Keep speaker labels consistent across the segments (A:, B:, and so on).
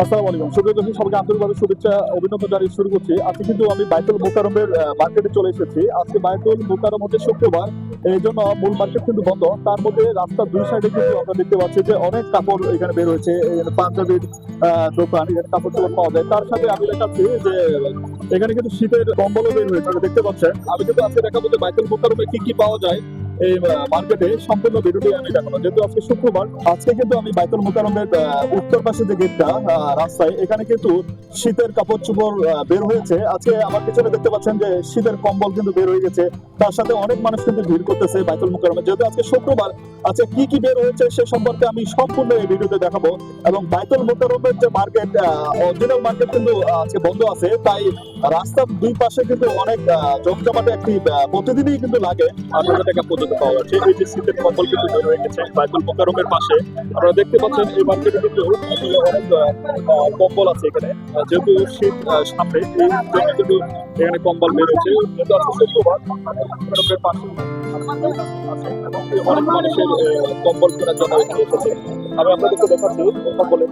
A: আসসালামু আলাইকুম। সুপ্রিয় দর্শক, সবাইকে আন্তরিকভাবে শুভেচ্ছা, অভিনন্দন জানিয়ে শুরু করছি। আজকে কিন্তু আমি বাইতুল মোকারমের মার্কেটে চলে এসেছি। আজকে বাইতুল মোকারম হচ্ছে শুক্রবার। এই জন্য মূল মার্কেট কিন্তু বন্ধ। তার মধ্যে রাস্তার দুই সাইডে কিন্তু আমরা দেখতে পাচ্ছি যে অনেক কাপড় এখানে বের হয়েছে। পাঞ্জাবির দোকান, এখানে কাপড় চোপড় পাওয়া যায়। তার সাথে আমি দেখাচ্ছি যে এখানে কিন্তু শীতের কম্বলও বের হয়েছে। দেখতে পাচ্ছেন। আমি কিন্তু আজকে দেখাবো যে বাইতুল মোকারমে কি কি পাওয়া যায়। এই মার্কেটে সম্পূর্ণ ভিডিওটি আমি দেখাবো। যেহেতু আজকে শুক্রবার, আজকে কিন্তু আমি বাইতুল মোকারমের উত্তর পাশে যে গেটটা রাস্তায়, এখানে কিন্তু শীতের কাপড় চোপড় বের হয়েছে। আজকে আমার পিছনে দেখতে পাচ্ছেন যে শীতের কম্বল কিন্তু বের হয়ে গেছে। তার সাথে অনেক মানুষ কিন্তু ভিড় করতেছে বাইতুল মোকারমে যেহেতু আজকে শুক্রবার, আজকে কি কি বের হয়েছে সে সম্পর্কে আমি সম্পূর্ণ এই ভিডিওতে দেখাবো। এবং বাইতুল মোকারমের যে মার্কেট অরিজিনাল মার্কেট কিন্তু আজকে বন্ধ আছে। তাই রাস্তার দুই পাশে কিন্তু অনেক জমজমাটে একটি প্রতিদিনই কিন্তু লাগে। আট টাকা পর্যন্ত পাওয়া যাচ্ছে এই যে শীতের কম্বল কিন্তু বাইতুল মোকারমের পাশে। আপনারা দেখতে পাচ্ছেন এই মার্কেটে কিন্তু কম্বল আছে এখানে। যেহেতু শীত সামনে এই জন্য কিন্তু এখানে কম্বল বের হয়েছে। যেহেতু আজকে শুক্রবার। পাশে অনেক মানুষের কম্বল কেনার জন্য এসেছে। আমি আপনাদেরকে দেখাচ্ছি কম্বলের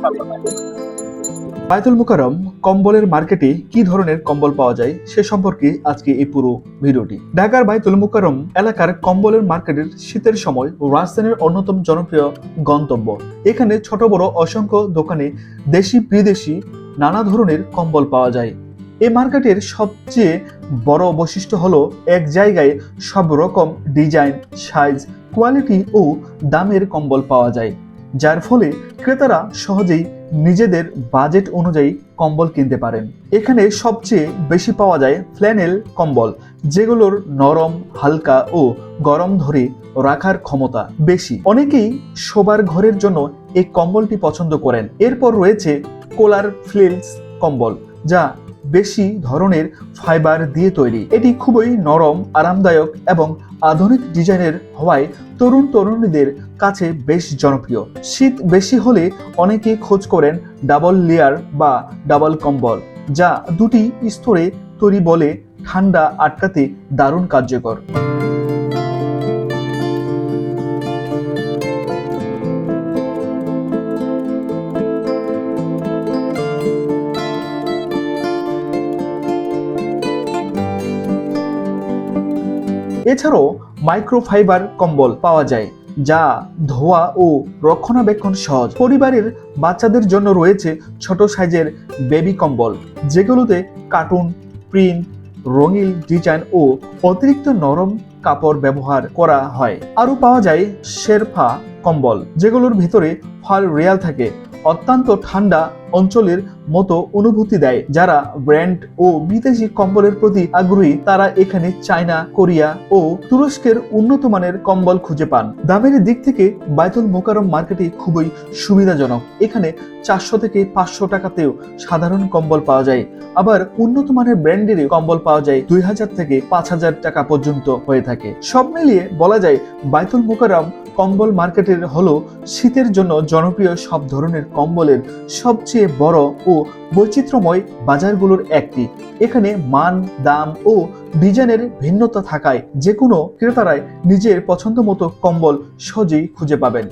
B: বায়তুল মুকাররম কম্বলের মার্কেটে কি ধরনের কম্বল পাওয়া যায় সে সম্পর্কে আজকে এই পুরো ভিডিওটি। ঢাকার বায়তুল মুকাররম এলাকার কম্বলের মার্কেটের শীতের সময় রাজধানীর অন্যতম জনপ্রিয় গন্তব্য। এখানে ছোট, বড়, অসংখ্য দোকানে দেশি, বিদেশি নানা ধরনের কম্বল পাওয়া যায়। এই মার্কেটের সবচেয়ে বড় বৈশিষ্ট্য হলো এক জায়গায় সব রকম ডিজাইন, সাইজ, কোয়ালিটি ও দামের কম্বল পাওয়া যায়। যার ফলে ক্রেতারা সহজেই নিজেদের বাজেট অনুযায়ী কম্বল কিনতে পারেন। এখানে সবচেয়ে বেশি পাওয়া যায় ফ্ল্যানেল কম্বল, যেগুলোর নরম, হালকা ও গরম ধরে রাখার ক্ষমতা বেশি। অনেকেই শোবার ঘরের জন্য এই কম্বলটি পছন্দ করেন। এরপর রয়েছে কোলার ফ্লিলস কম্বল, যা বেশি ধরনের ফাইবার দিয়ে তৈরি। এটি খুবই নরম, আরামদায়ক এবং আধুনিক ডিজাইনের হওয়ায় তরুণ তরুণীদের কাছে বেশ জনপ্রিয়। শীত বেশি হলে অনেকে খোঁজ করেন ডাবল লেয়ার বা ডাবল কম্বল, যা দুটি স্তরে তৈরি বলে ঠান্ডা আটকাতে দারুণ কার্যকর। এছাড়াও মাইক্রোফাইবার কম্বল পাওয়া যায়, যা ধোয়া ও রক্ষণাবেক্ষণ সহজ। পরিবারের বাচ্চাদের জন্য রয়েছে ছোট সাইজের বেবি কম্বল, যেগুলোতে কার্টুন, প্রিন্ট, রঙিন ডিজাইন ও অতিরিক্ত নরম কাপড় ব্যবহার করা হয়। আরও পাওয়া যায় শেরফা কম্বল, যেগুলোর ভেতরে ফাল রেয়াল থাকে অত্যন্ত ঠান্ডা অঞ্চলের মতো অনুভূতি দেয়, যারা ব্র্যান্ড ও বিদেশি কম্বলের প্রতি আগ্রহী, তারা এখানে চায়না, কোরিয়া ও তুরস্কের উন্নত মানের কম্বল খুঁজে পান। দামের দিক থেকে বাইতুল মোকারম মার্কেটে খুবই সুবিধাজনক। এখানে চারশো থেকে পাঁচশো টাকাতেও সাধারণ কম্বল পাওয়া যায়। আবার উন্নত মানের ব্র্যান্ডের কম্বল পাওয়া যায় দুই হাজার থেকে পাঁচ হাজার টাকা পর্যন্ত হয়ে থাকে। সব মিলিয়ে বলা যায়, বাইতুল মোকারম কম্বল মার্কেটের হলো শীতের জন্য জনপ্রিয় সব ধরনের কম্বলের সবচেয়ে বড় ও বৈচিত্র্যময় বাজারগুলোর একটি। এখানে মান, দাম ও ডিজাইনের ভিন্নতা থাকায় যে কোনো ক্রেতারাই নিজের পছন্দ মতো কম্বল সহজেই খুঁজে পাবেন।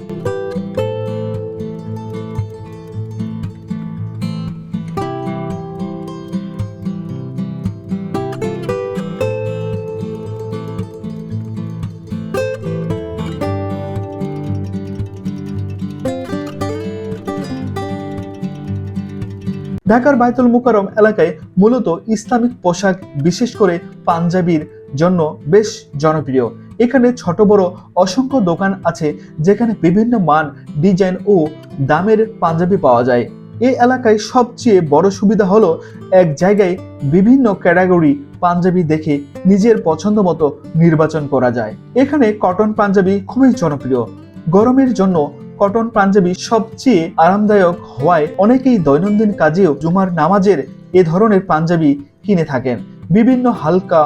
B: ঢাকার বায়তুল মুকাররম এলাকায় মূলত ইসলামিক পোশাক, বিশেষ করে পাঞ্জাবির জন্য বেশ জনপ্রিয়। এখানে ছোট বড় অসংখ্য দোকান আছে, যেখানে বিভিন্ন মান, ডিজাইন ও দামের পাঞ্জাবি পাওয়া যায়। এই এলাকায় সবচেয়ে বড় সুবিধা হলো এক জায়গায় বিভিন্ন ক্যাটাগরি পাঞ্জাবি দেখে নিজের পছন্দ মতো নির্বাচন করা যায়। এখানে কটন পাঞ্জাবি খুবই জনপ্রিয়। গরমের জন্য কটন পাঞ্জাবি সবচেয়ে আরামদায়ক হওয়ায় অনেকেই দৈনন্দিন কাজেও জুমার নামাজের এ ধরনের পাঞ্জাবি কিনে থাকেন। বিভিন্ন হালকা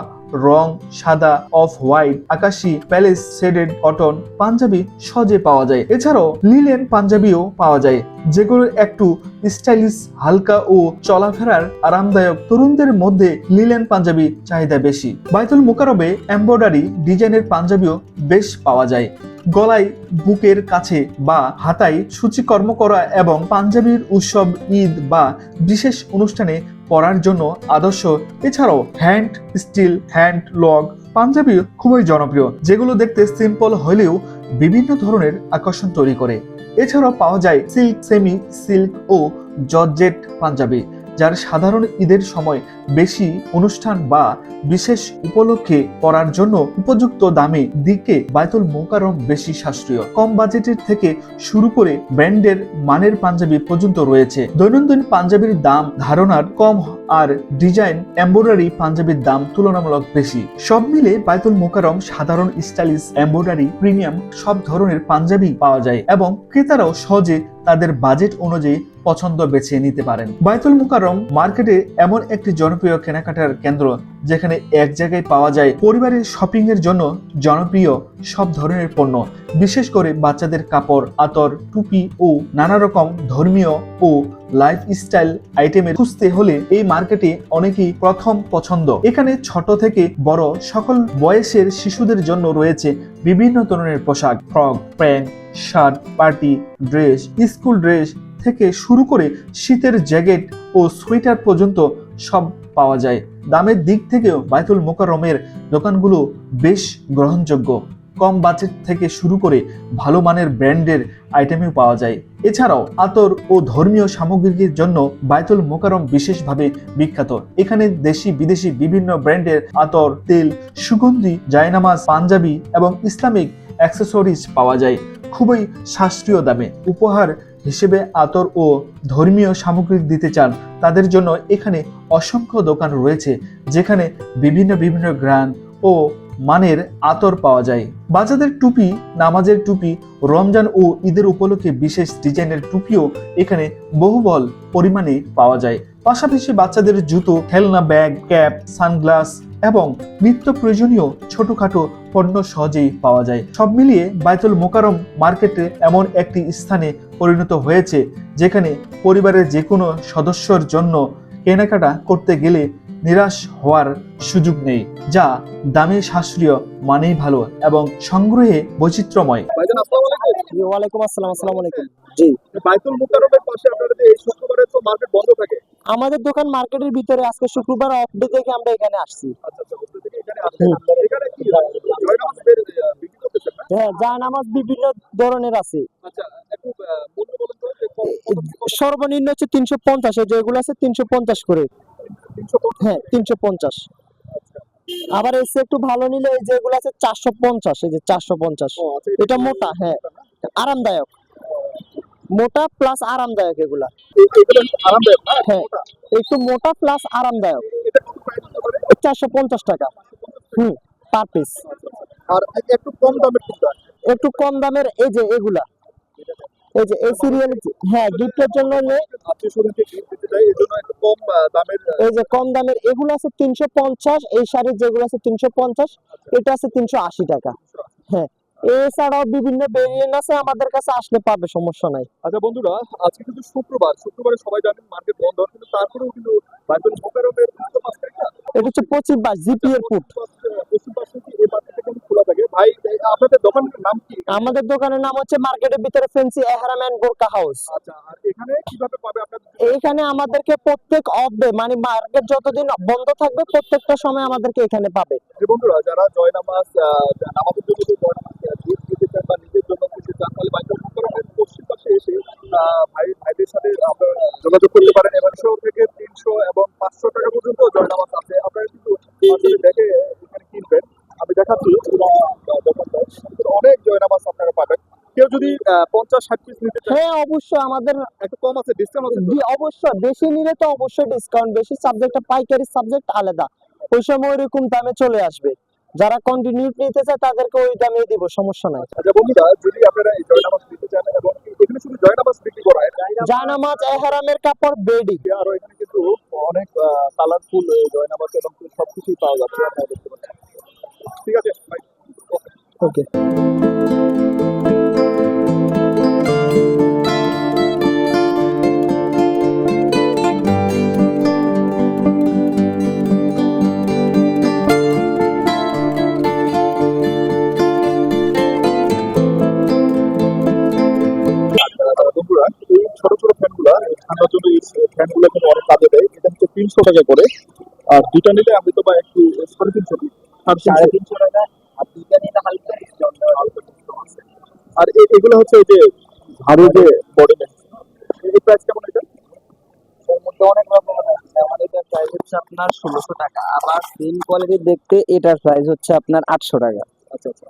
B: রং, সাদা, অফ হোয়াইট, আকাশি, প্যালেস, শেডেড, কটন পাঞ্জাবি সহজে পাওয়া যায়। এছাড়াও লিলেন পাঞ্জাবিও পাওয়া যায় যেগুলো একটু স্টাইলিশ, হালকা ও চলাফেরার আরামদায়ক তরুণদের মধ্যে লিলেন পাঞ্জাবি চাহিদা বেশি। বাইতুল মোকারবে এমব্রয়ডারি ডিজাইনের পাঞ্জাবিও বেশ পাওয়া যায়। গলায়, বুকের কাছে বা হাতায় সূচিকর্ম করা এবং পাঞ্জাবির উৎসব, ঈদ বা বিশেষ অনুষ্ঠানে পরার জন্য আদর্শ। এছাড়াও হ্যান্ড স্টিল, হ্যান্ড লগ পাঞ্জাবি খুবই জনপ্রিয়, যেগুলো দেখতে সিম্পল হলেও বিভিন্ন ধরনের আকর্ষণ তৈরি করে। এছাড়াও পাওয়া যায় সিল্ক সেমি সিল্ক ও জর্জেট পাঞ্জাবি। যার সাধারণ ঈদের সময় বেশি অনুষ্ঠান বা বিশেষ উপলক্ষে পরার জন্য উপযুক্ত দামে দিকে বায়তুল মোকারম বেশি সাশ্রয়। কম বাজেটের থেকে শুরু করে ব্র্যান্ডের মানের পাঞ্জাবি পর্যন্ত রয়েছে। দৈনন্দিন পাঞ্জাবির দাম ধারণার কম আর ডিজাইন এমব্রয়ডারি পাঞ্জাবির দাম তুলনামূলক বেশি। সব মিলে বায়তুল মোকারম সাধারণ স্টাইলিশ এমব্রয়ডারি প্রিমিয়াম সব ধরনের পাঞ্জাবি পাওয়া যায় এবং ক্রেতারাও সহজে তাদের বাজেট অনুযায়ী পছন্দ বেছে নিতে পারেন। বায়তুল মুকাররম মার্কেটে এমন একটি জনপ্রিয় কেনাকাটার কেন্দ্র, যেখানে এক জায়গায় পাওয়া যায় পরিবারের শপিং এর জন্য জনপ্রিয় সব ধরনের পণ্য, বিশেষ করে বাচ্চাদের কাপড়, আতর, টুপি ও নানা রকম ধর্মীয় ও লাইফস্টাইল আইটেমের খুঁজতে হলে এই মার্কেটে অনেকেই প্রথম পছন্দ। এখানে ছোট থেকে বড় সকল বয়সের শিশুদের জন্য রয়েছে বিভিন্ন ধরনের পোশাক, frock, pant, shirt, party, dress, school dress থেকে শুরু করে শীতের জ্যাকেট ও সোয়েটার পর্যন্ত সব পাওয়া যায়। দামের দিক থেকেও বায়তুল মোকাররমের দোকানগুলো বেশ গ্রহণযোগ্য। কম বাজেট থেকে শুরু করে ভালো মানের ব্র্যান্ডের আইটেমও পাওয়া যায়। এছাড়াও আতর ও ধর্মীয় সামগ্রীর জন্য বায়তুল মোকারম বিশেষভাবে বিখ্যাত। এখানে দেশি বিদেশি বিভিন্ন ব্র্যান্ডের আতর, তেল, সুগন্ধি, জায়নামাজ, পাঞ্জাবি এবং ইসলামিক অ্যাক্সেসরিজ পাওয়া যায়। খুবই সাশ্রয়ী দামে। উপহার হিসেবে আতর ও ধর্মীয় সামগ্রী দিতে চান, তাদের জন্য এখানে অসংখ্য দোকান রয়েছে, যেখানে বিভিন্ন বিভিন্ন গ্রান ও মানের আতর পাওয়া যায়। বাচ্চাদের টুপি, নামাজের টুপি, রমজান ও ঈদের উপলক্ষে বিশেষ ডিজাইনের টুপিও এখানে বহুবল পরিমাণে পাওয়া যায়। পাশাপাশি বাচ্চাদের জুতো, খেলনা ব্যাগ, ক্যাপ, সানগ্লাস এবং নিত্য প্রয়োজনীয় ছোটখাটো পণ্য সহজেই পাওয়া যায়। সব মিলিয়ে বায়তুল মোকারম মার্কেটে এমন একটি স্থানে পরিণত হয়েছে যেখানে পরিবারের যে কোনো সদস্যর জন্য কেনাকাটা করতে গেলে নিরাশ হওয়ার সুযোগ নেই যা দামে সাশ্রয় মানেই ভালো এবং সংগ্রহে বৈচিত্র্যময়।
A: ভাইজান আসসালামু
C: ওয়ালাইকুম আসসালাম আসসালামু আলাইকুম।
A: বায়তুল মুকাররমের পাশে আপনাদের যে এই শুক্রবারে তো মার্কেট বন্ধ থাকে।
C: আমাদের দোকান মার্কেটের ভিতরে আজকে শুক্রবার অফ ডে থেকে আমরা এখানে আসছি।
A: হ্যাঁ বুঝতে থেকে এখানে আসেন এখানে কি জয়নামাজ বের বিক্রি করতেছেন না
C: হ্যাঁ জায়নামাজ বিভিন্ন ধরনের আছে।
A: যে
C: সর্বনিম্ন হচ্ছে তিনশো পঞ্চাশ যেগুলো আছে তিনশো পঞ্চাশ করে। হ্যাঁ তিনশো পঞ্চাশ। আবার এসে একটু ভালো নিলে যেগুলো আছে চারশো পঞ্চাশ, এই যে চারশো পঞ্চাশ। এটা মোটা হ্যাঁ আরামদায়ক। মোটা প্লাস আরামদায়ক এগুলা। হ্যাঁ একটু মোটা প্লাস আরামদায়ক। চারশো পঞ্চাশ টাকা। হুম পার পিস
A: আর একটু কম দামের
C: একটু কম দামের এই যে এগুলা। এই যে এই সিরিয়াল হ্যাঁ গিফটের জন্য
A: এই
C: যে কম দামের এগুলো আছে তিনশো পঞ্চাশ এই শাড়ির যেগুলো আছে তিনশো পঞ্চাশ এটা আছে তিনশো আশি টাকা। হ্যাঁ এছাড়াও বিভিন্ন ভেরিয়েন্ট আছে আমাদের কাছে আসলে পাবে সমস্যা নাই।
A: আচ্ছা বন্ধুরা আজকে কিন্তু শুক্রবার শুক্রবারে সবাই জানেন মার্কেট বন্ধ কিন্তু তারপরেও কিন্তু বাইবেল মোকারমের
C: এটা হচ্ছে পঁচিশ বাস জিপি এর আমাদের দোকানের নাম হচ্ছে মার্কেটের ভিতরে ফেন্সি এহারাম গোর্কা বোরকা হাউস
A: আচ্ছা এখানে কীভাবে পাবে আপনাদের
C: এইখানে আমাদেরকে প্রত্যেক অফ মানে মার্কেট যতদিন বন্ধ থাকবে প্রত্যেকটা সময় আমাদেরকে এখানে পাবে।
A: বন্ধুরা যারা জয় নামাজ আহ, নামাজের জন্য যে জয় নামাজ দিতে চান বা নিজের জন্য দিতে চান তাহলে মোকারমের পশ্চিম পাশে এসে ভাই ভাইদের সাথে আপনারা যোগাযোগ করতে পারেন। এবং থেকে তিনশো এবং পাঁচশো টাকা পর্যন্ত জয় নামাজ আছে। আপনারা কিন্তু দেখে এখানে কিনবেন। আমি দেখাচ্ছি অনেক জয় নামাজ আপনারা পাবেন। কেউ যদি পঞ্চাশ ষাট পিস নিতে
C: হ্যাঁ অবশ্যই আমাদের
A: একটু কম আছে ডিসকাউন্ট আছে
C: অবশ্যই। বেশি নিলে তো অবশ্যই ডিসকাউন্ট বেশি সাবজেক্টটা পাইকারি সাবজেক্ট আলাদা। ওই সময় ওইরকম দামে চলে আসবে। যারা কন্টিনিউ নিতে চায় তাদেরকে ওই দামে দিব সমস্যা নাই।
A: আচ্ছা বন্ধুরা যদি আপনারা এই জয় নামাজ নিতে চান এবং এখানে শুধু জয় নামাজ বিক্রি করা হয়
C: জানামাজ এহারামের কাপড় বেডি।
A: আরও এখানে কিন্তু অনেক কালারফুল জয় নামাজ এবং সবকিছুই পাওয়া যাচ্ছে আপনারা দেখতে পাচ্ছেন। ঠিক আছে ভাই
C: ওকে
A: কিন্তু অনেক কাজে দেয়। এটা হচ্ছে তিনশো টাকা করে। আর দুইটা নিলে আমি তো বা একটু সাড়ে তিনশো। সাড়ে তিনশো। টাকা। আর দুইটা নিলে হালকা এগুলো হচ্ছে ওই যে ঝাড়ু যে বডি এই প্রাইস কেমন এটা?
D: মধ্যে অনেক আছে। এটার প্রাইস হচ্ছে আপনার ষোলোশো টাকা। আবার সেম কোয়ালিটি দেখতে এটার প্রাইস হচ্ছে আপনার আটশো টাকা।
A: আচ্ছা আচ্ছা।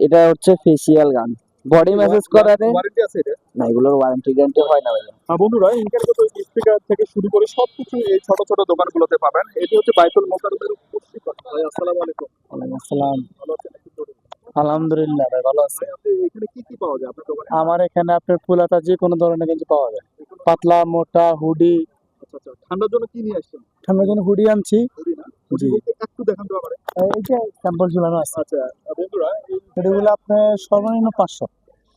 D: এটা হচ্ছে ফেসিয়াল গান। বডি ম্যাসেজ করাতে?
A: ওয়ারেন্টি আছে এটা?
D: না এগুলোর ওয়ারেন্টি গ্যারান্টি হয় না ভাইয়া
A: আর বন্ধুরা ইনকারগত স্পিকার থেকে শুরু করে সবকিছু এই ছোট ছোট দোকানগুলোতে পাবেন। এটি হচ্ছে বাইতুল মোকাররমের পুষ্টিকর ভাই আসসালামু আলাইকুম।
D: ওয়ালাইকুম আসসালাম।
A: ভালো আছেন
D: আলহামদুলিল্লাহ ভাই ভালো আছে।
A: এখানে কি কি পাওয়া যায় আপনার দোকানে?
D: আমার এখানে আপনার ফুলাতা যে কোনো ধরনের গেঞ্জি পাওয়া যায়। পাতলা মোটা হুডি।
A: আচ্ছা আচ্ছা ঠান্ডার জন্য কি নিয়ে আসছেন?
D: ঠান্ডার জন্য হুডি আনছি।
A: হুডি না?
D: জি।
A: একটু দেখান তো আমারে।
D: এই যে স্যাম্পল ঝুলানো আছে।
A: আচ্ছা বন্ধুরা এই
D: হুডিগুলো আপনার সর্বনিম্ন পাঁচশো।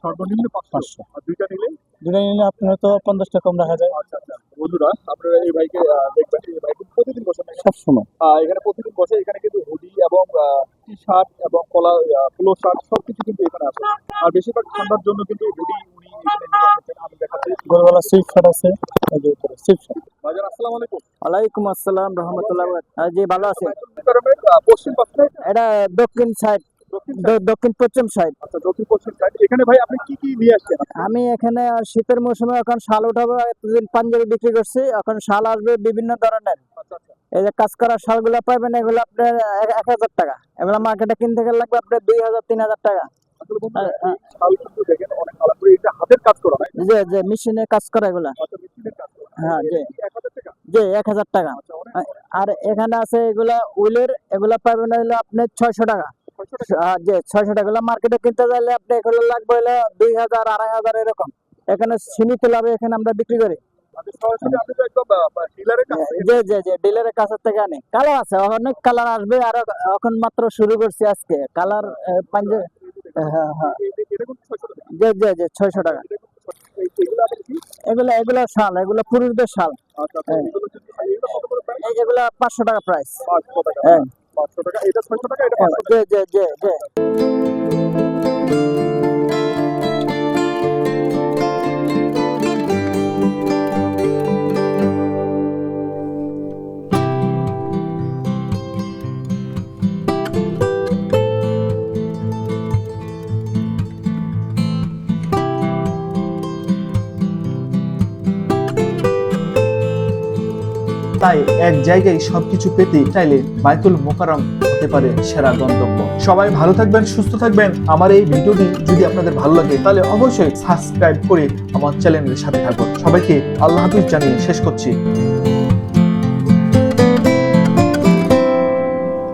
A: সর্বনিম্ন পাঁচশো।
D: পাঁচশো।
A: আর দুইটা নিলে?
D: দুটো নিলে আপনার তো পঞ্চাশ টাকা কম রাখা যায়।
A: আচ্ছা আচ্ছা। বন্ধুরা আপনারা এই আহ, দেখবেন এই কিন্তু প্রতিদিন এখানে?
D: সবসময়
A: আহ, এখানে প্রতিদিন বসে এখানে কিন্তু হুডি এবং টি শার্ট এবং কলা পোলো শার্ট সবকিছু কিন্তু এখানে আছে। আর বেশিরভাগ ঠান্ডার জন্য কিন্তু হুডি উনি এখানে নিয়ে এসেছেন আমি দেখাচ্ছি।
D: গরুওয়ালা সুইফট শার্ট আছে। সুইফট শার্ট
A: বাজার আসসালামু আলাইকুম।
D: ওয়ালাইকুম আসসালাম রহমতুল্লাহ। জি ভালো আছে।
A: গরমের পশ্চিম পাশে।
D: এটা দক্ষিণ সাইড
A: দক্ষিণ
D: পশ্চিম সাইড
A: আচ্ছা দক্ষিণ পশ্চিম সাইড এখানে ভাই আপনি কি কি নিয়ে আসছেন?
D: আমি এখানে শীতের মৌসুমে এখন শাল উঠাবো এতদিন পাঞ্জাবি বিক্রি করছি এখন শাল আসবে বিভিন্ন ধরনের।
A: আচ্ছা আচ্ছা।
D: এই যে কাজ করা শালগুলো পাবেন এগুলো আপনার এক- হাজার টাকা। এগুলো মার্কেটে কিনতে গেলে লাগবে আপনার দুই হাজার তিন হাজার টাকা।
A: হয়
D: যে যে মেশিনে কাজ করা এগুলা। হ্যাঁ, জি। যে এক হাজার টাকা? আর এখানে আছে এগুলা উইলের এগুলা পাবেন হলো আপনার ছয়শো টাকা। যে ছয়শো টাকা মার্কেটে কিনতে চাইলে আপনি এগুলো লাগবে হলো দুই হাজার আড়াই হাজার এরকম। এখানে সীমিত লাভে এখানে আমরা বিক্রি করি।
A: ডিলারের কাছে
D: থেকে আনি। কালার আছে অনেক কালার আসবে। আর এখন মাত্র শুরু করছি আজকে। কালার হ্যাঁ হ্যাঁ
A: এটা কিন্তু ছয়শো টাকা।
D: যে যে যে ছয়শো টাকা।
A: এগুলো
D: এগুলো এগুলো শাল এগুলো পুরুষদের শাল।
A: আচ্ছা আচ্ছা
D: হ্যাঁ।
A: এগুলো
D: পাঁচশো টাকা প্রাইস হ্যাঁ।
A: টাকা এটা ছয়শো টাকা এটা পাঁচশো
D: যে যে যে
B: তাই এক জায়গায় সবকিছু পেতে চাইলে বাইতুল মোকারম হতে পারে সেরা গন্তব্য। সবাই ভালো থাকবেন, সুস্থ থাকবেন। আমার এই ভিডিওটি যদি আপনাদের ভালো লাগে, তাহলে অবশ্যই সাবস্ক্রাইব করে আমার চ্যানেলের সাথে থাকুন। সবাইকে আল্লাহ হাফিজ জানিয়ে শেষ করছি।